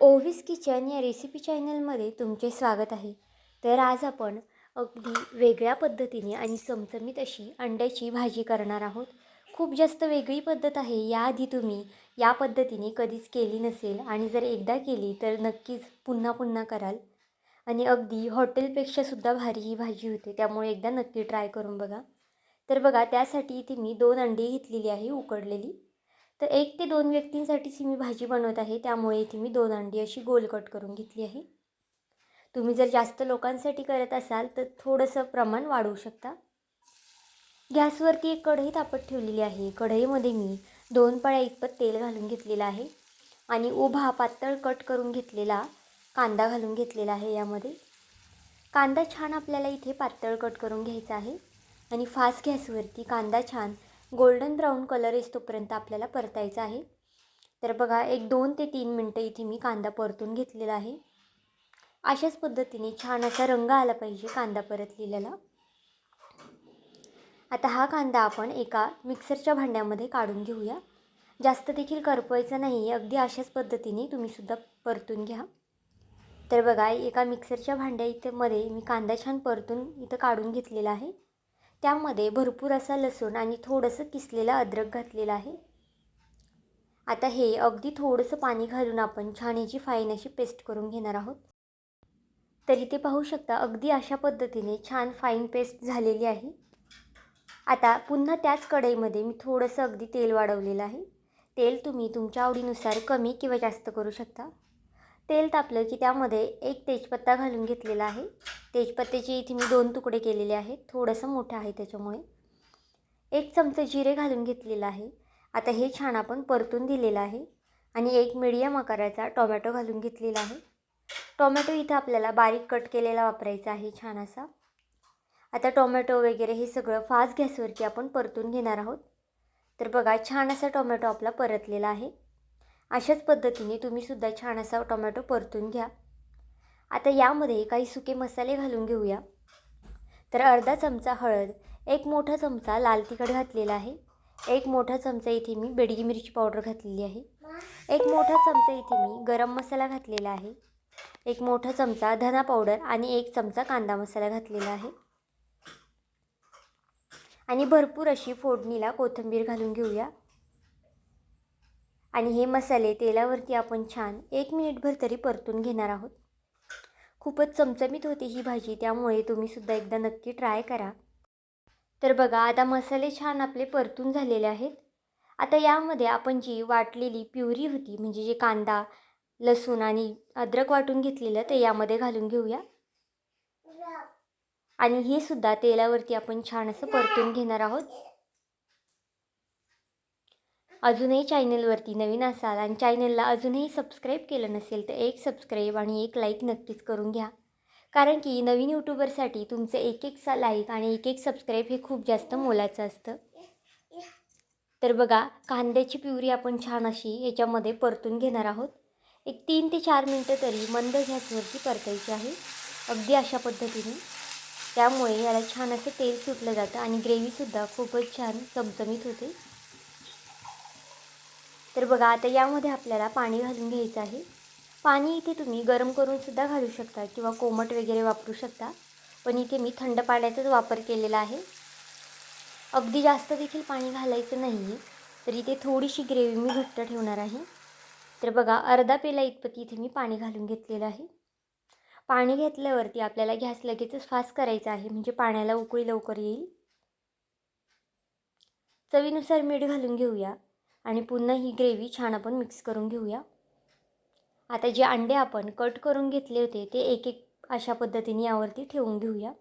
ओव्हिस kitchen या recipe चॅनलमध्ये तुमचे स्वागत आहे. तर आज आपण अगदी वेगळ्या पद्धतीने आणि चमचमीत अशी अंड्याची भाजी करणार आहोत. खूप जास्त वेगळी पद्धत आहे. याआधी तुम्ही या पद्धतीने कधीच केली नसेल आणि जर एकदा केली तर नक्कीच पुन्हा पुन्हा कराल. आणि अगदी हॉटेलपेक्षासुद्धा भारी ही भाजी होते त्यामुळे एकदा नक्की ट्राय करून बघा. तर बघा त्यासाठी इथे मी दोन अंडी घेतलेली आहे उकडलेली. तर एक ते दोन व्यक्तींसाठीची मी भाजी बनवत आहे. त्यामुळे इथे मी दोन अंडी अशी गोल कट करून घेतली आहे. तुम्ही जर जास्त लोकांसाठी करत असाल तर थोडंसं प्रमाण वाढवू शकता. गॅसवरती एक कढई तापत ठेवलेली आहे. कढईमध्ये मी दोन पळ्या इतपत तेल घालून घेतलेलं आहे आणि उभा पातळ कट करून घेतलेला कांदा घालून घेतलेला आहे यामध्ये. कांदा छान आपल्याला इथे पातळ कट करून घ्यायचा आहे आणि फास्ट गॅसवरती कांदा छान गोल्डन ब्राऊन कलर येतोपर्यंत आपल्याला परतायचा आहे. तर बघा एक दोन ते तीन मिनटं इथे मी कांदा परतून घेतलेला आहे. अशाच पद्धतीने छान असा रंग आला पाहिजे कांदा परतलेल्याला आता हा कांदा आपण एका मिक्सरच्या भांड्यामध्ये काढून घेऊया. जास्त देखील करपवायचं नाही अगदी अशाच पद्धतीने तुम्हीसुद्धा परतून घ्या. तर बघा एका मिक्सरच्या भांड्या इथं मध्ये मी कांदा छान परतून इथं काढून घेतलेला आहे. त्यामध्ये भरपूर असा लसूण आणि थोडंसं किसलेलं अद्रक घातलेलं आहे. आता हे अगदी थोडंसं पाणी घालून आपण छान याची फाईन अशी पेस्ट करून घेणार आहोत. तरी ते पाहू शकता अगदी अशा पद्धतीने छान फाईन पेस्ट झालेली आहे. आता पुन्हा त्याच कढईमध्ये मी थोडंसं अगदी तेल वाढवलेलं आहे. तेल तुम्ही तुमच्या आवडीनुसार कमी किंवा जास्त करू शकता. तेल तापलं की त्यामध्ये एक तेजपत्ता घालून घेतलेला आहे. तेजपत्त्याचे इथे मी दोन तुकडे केलेले आहेत. थोडंसं मोठं आहे त्याच्यामुळे. एक चमचा जिरे घालून घेतलेलं आहे. आता हे छान आपण परतून दिलेलं आहे. आणि एक मिडियम आकाराचा टोमॅटो घालून घेतलेला आहे. टोमॅटो इथं आपल्याला बारीक कट केलेला वापरायचा आहे छान असा आता टोमॅटो वगैरे हे सगळं फास्ट गॅसवरती आपण परतून घेणार आहोत. तर बघा छान असा टोमॅटो आपला परतलेला आहे. अशाच पद्धतीने तुम्हीसुद्धा छान असा टोमॅटो परतून घ्या. आता यामध्ये काही सुके मसाले घालून घेऊया. तर अर्धा चमचा हळद एक मोठा चमचा लाल तिखट घातलेला आहे. एक मोठा चमचा इथे मी बेडगी मिरची पावडर घातलेली आहे. एक मोठा चमचा इथे मी गरम मसाला घातलेला आहे. एक मोठा चमचा धना पावडर आणि एक चमचा कांदा मसाला घातलेला आहे. आणि भरपूर अशी फोडणीला कोथिंबीर घालून घेऊया. आणि हे मसाले तेलावरती आपण छान एक मिनिटभर तरी परतून घेणार आहोत. खूपच चमचमीत होते ही भाजी त्यामुळे तुम्हीसुद्धा एकदा नक्की ट्राय करा. तर बघा आता मसाले छान आपले परतून झालेले आहेत. आता यामध्ये आपण जी वाटलेली प्युरी होती म्हणजे जे कांदा लसूण आणि अद्रक वाटून घेतलेलं ते यामध्ये घालून घेऊया. आणि हे सुद्धा तेलावरती आपण छान असं परतून घेणार आहोत. अजूनही चॅनलवरती नवीन असाल आणि चॅनलला अजूनही सबस्क्राईब केलं नसेल तर एक सबस्क्राईब आणि एक लाईक नक्कीच करून घ्या. कारण की नवीन यूट्यूबरसाठी तुमचं एक एक सा लाईक आणि एक एक सबस्क्राईब हे खूप जास्त मोलाचं असतं. तर बघा कांद्याची प्युरी आपण छान अशी याच्यामध्ये परतून घेणार आहोत. एक तीन ते चार मिनटं तरी मंद गॅसवरती परतायची आहे. अगदी अशा पद्धतीने. त्यामुळे याला छान असं तेल सुटलं जातं आणि ग्रेव्हीसुद्धा खूपच छान चमचमीत होते. तर बघा आता यामध्ये आपल्याला पाणी घालून घ्यायचं आहे. पाणी इथे तुम्ही गरम करूनसुद्धा घालू शकता किंवा कोमट वगैरे वापरू शकता. पण इथे मी थंड पाण्याचाच वापर केलेला आहे. अगदी जास्त देखील पाणी घालायचं नाही आहे तर इथे थोडीशी ग्रेव्ही मी घट्ट ठेवणार आहे. तर बघा अर्धा पेला इतपत इथे मी पाणी घालून घेतलेलं आहे. पाणी घेतल्यावरती आपल्याला गॅस लगेचच फास्ट करायचा आहे म्हणजे पाण्याला उकळी लवकर येईल. चवीनुसार मीठ घालून घेऊया. आणि पुन्हा ही ग्रेव्ही छान आपण मिक्स करून घेऊया. आता जे अंडे आपण कट करून घेतले होते ते एक एक अशा पद्धतीने यावरती ठेवून घेऊया.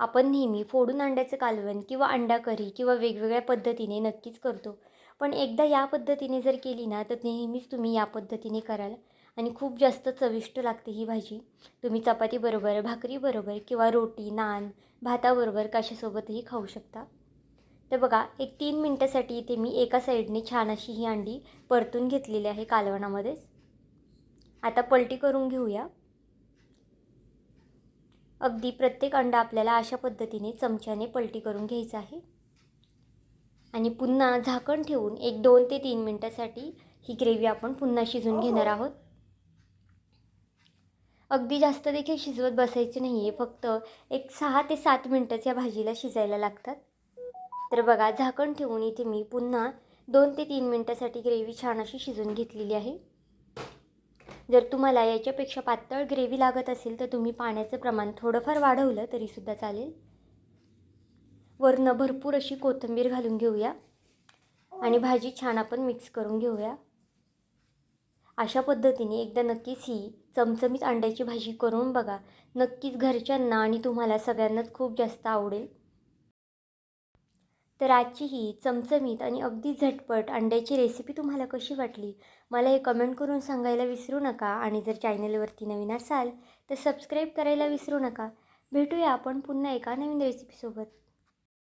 आपण नेहमी फोडून अंड्याचं कालवण किंवा अंडा करी किंवा वेगवेगळ्या पद्धतीने नक्कीच करतो. पण एकदा या पद्धतीने जर केली ना तर नेहमीच तुम्ही या पद्धतीने कराल आणि खूप जास्त चविष्ट लागते ही भाजी. तुम्ही चपातीबरोबर भाकरीबरोबर किंवा रोटी नान भाताबरोबर कशासोबतही खाऊ शकता. तर बघा एक तीन मिनटासाठी इथे मी एका साईडने छान अशी ही अंडी परतून घेतलेली आहे कालवणामध्येच आता पलटी करून घेऊया. अगदी प्रत्येक अंडा आपल्याला अशा पद्धतीने चमच्याने पलटी करून घ्यायचा आहे. आणि पुन्हा झाकण ठेवून एक दोन ते तीन मिनटासाठी ही ग्रेव्ही आपण पुन्हा शिजून घेणार आहोत. अगदी जास्त देखील शिजवत बसायचे नाही आहे फक्त एक सहा ते सात मिनटंच या भाजीला शिजायला लागतात. तर बघा झाकण ठेवून इथे मी पुन्हा दोन ते तीन मिनटासाठी ग्रेव्ही छान अशी शिजून घेतलेली आहे. जर तुम्हाला याच्यापेक्षा पातळ ग्रेव्ही लागत असेल तर तुम्ही पाण्याचं प्रमाण थोडंफार वाढवलं तरीसुद्धा चालेल. वरनं भरपूर अशी कोथिंबीर घालून घेऊया आणि भाजी छान आपण मिक्स करून घेऊया. अशा पद्धतीने एकदा नक्कीच ही चमचमीत अंड्याची भाजी करून बघा नक्कीच घरच्यांना आणि तुम्हाला सगळ्यांनाच खूप जास्त आवडेल. तर आजची ही चमचमीत आणि अगदी झटपट अंड्याची रेसिपी तुम्हाला कशी वाटली? मला हे कमेंट करून सांगायला विसरू नका आणि जर चॅनलवरती नवीन असाल तर सबस्क्राईब करायला विसरू नका. भेटूया आपण पुन्हा एका नवीन रेसिपीसोबत